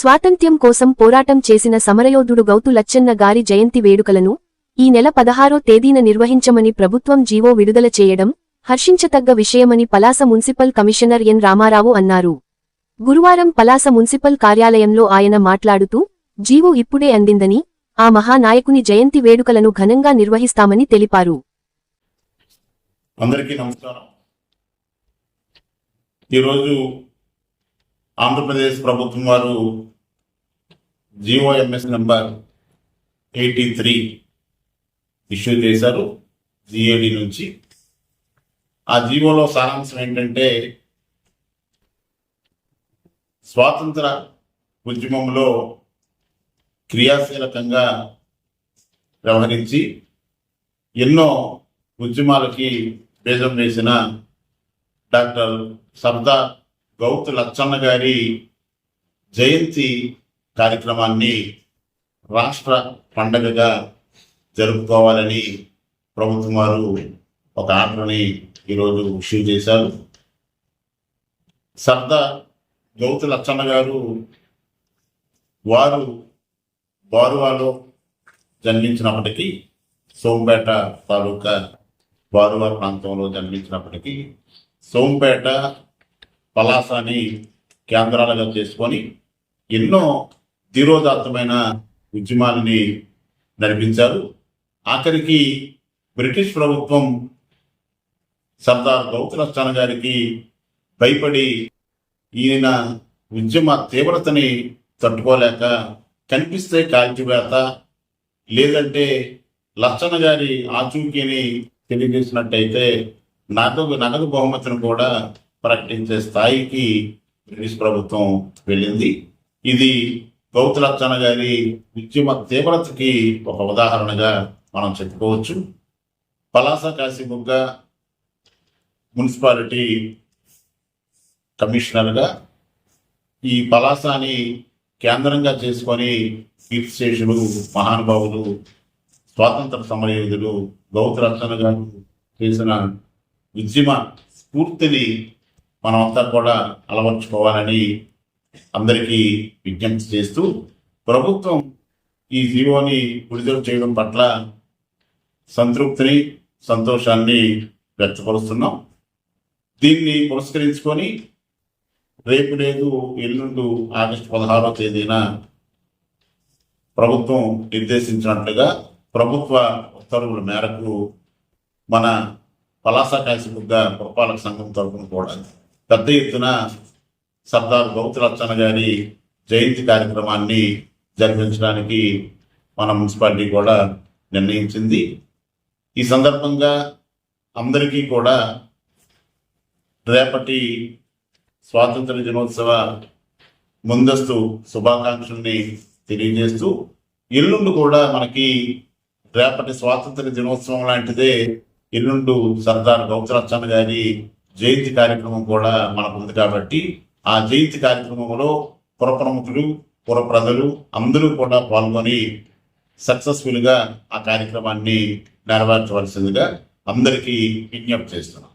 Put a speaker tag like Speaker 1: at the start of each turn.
Speaker 1: స్వాతంత్ర్యం కోసం పోరాటం చేసిన సమరయోధుడు గౌతు లచ్చన్న గారి జయంతి వేడుకలను ఈ నెల పదహారో తేదీన నిర్వహించమని ప్రభుత్వం జీవో విడుదల చేయడం హర్షించతగ్గ విషయమని Palasa municipal commissioner N Ramarao అన్నారు. గురువారం పలాస మున్సిపల్ కార్యాలయంలో ఆయన మాట్లాడుతూ జీవో ఇప్పుడే అందిందని ఆ మహానాయకుని జయంతి వేడుకలను ఘనంగా నిర్వహిస్తామని తెలిపారు.
Speaker 2: అందరికీ నమస్కారం. ఈరోజు ఆంధ్రప్రదేశ్ ప్రభుత్వం వారు GOMS number eighty three issue చేశారు జిఏడి నుంచి. ఆ జీవోలో సారాంశం ఏంటంటే స్వాతంత్ర ఉద్యమంలో క్రియాశీలకంగా వ్యవహరించి ఎన్నో ఉద్యమాలకి బీజం వేసిన డాక్టర్ సర్దార్ గౌత్ లచ్చన్న గారి జయంతి కార్యక్రమాన్ని రాష్ట్ర పండగగా జరుపుకోవాలని ప్రభుత్వం వారు ఒక ఆర్డర్ని ఈరోజు ఇష్యూ చేశారు. సర్దా గౌతు లచ్చన్న గారు వారు బారువాలో జన్మించినప్పటికీ సోంపేట తాలూకా బారువా ప్రాంతంలో జన్మించినప్పటికీ సోంపేట పలాసాని కేంద్రాలుగా చేసుకొని ఎన్నో ధీరోదాత్తమైన ఉద్యమాలని నడిపించారు. ఆఖరికి బ్రిటిష్ ప్రభుత్వం సర్దార్ గౌతలస్థాన గారికి భయపడి ఈయన ఉద్యమ తీవ్రతని తట్టుకోలేక కనిపిస్తే కాల్చివేత లేదంటే లచ్చన్న గారి ఆచూకీని తెలియజేసినట్టయితే నగదు నగదు బహుమతిని కూడా ప్రకటించే స్థాయికి బ్రిటిష్ ప్రభుత్వం వెళ్ళింది. ఇది గౌతులచ్చన గారి ఉద్యమ తీవ్రతకి ఒక ఉదాహరణగా మనం చెప్పుకోవచ్చు. పలాస కాశీబుగ్గ మున్సిపాలిటీ కమిషనర్గా ఈ పలాసాని కేంద్రంగా చేసుకొని కీర్తిశేషులు మహానుభావులు స్వాతంత్ర సమరయోధులు గౌతు గారు చేసిన ఉద్యమ స్ఫూర్తిని మనమంతా కూడా అలవర్చుకోవాలని అందరికీ విజ్ఞప్తి చేస్తూ ప్రభుత్వం ఈ జీవోని విడుదల చేయడం పట్ల సంతృప్తిని సంతోషాన్ని వ్యక్తపరుస్తున్నాం. దీన్ని పురస్కరించుకొని రేపు లేదు ఎల్లుండు ఆగస్టు పదహారో తేదీన ప్రభుత్వం నిర్దేశించినట్లుగా ప్రభుత్వ ఉత్తర్వుల మేరకు మన పలాస కాశీబుగ్గ పురపాలక సంఘం తరఫున కూడా పెద్ద ఎత్తున సర్దార్ గౌతలచ్చన్న గారి జయంతి కార్యక్రమాన్ని జరిపించడానికి మన మున్సిపాలిటీ కూడా నిర్ణయించింది. ఈ సందర్భంగా అందరికీ కూడా రేపటి స్వాతంత్ర దినోత్సవ ముందస్తు శుభాకాంక్షల్ని తెలియజేస్తూ ఎల్లుండి కూడా మనకి రేపటి స్వాతంత్ర దినోత్సవం లాంటిదే ఎల్లుండు సర్దార్ గౌతరచ్చన్న గారి జయంతి కార్యక్రమం కూడా మనకు ఉంది కాబట్టి ఆ జయంతి కార్యక్రమంలో పుర ప్రముఖులు పుర ప్రజలు అందరూ కూడా పాల్గొని సక్సెస్ఫుల్గా ఆ కార్యక్రమాన్ని నెరవేర్చవలసిందిగా అందరికీ విజ్ఞప్తి చేస్తున్నాం.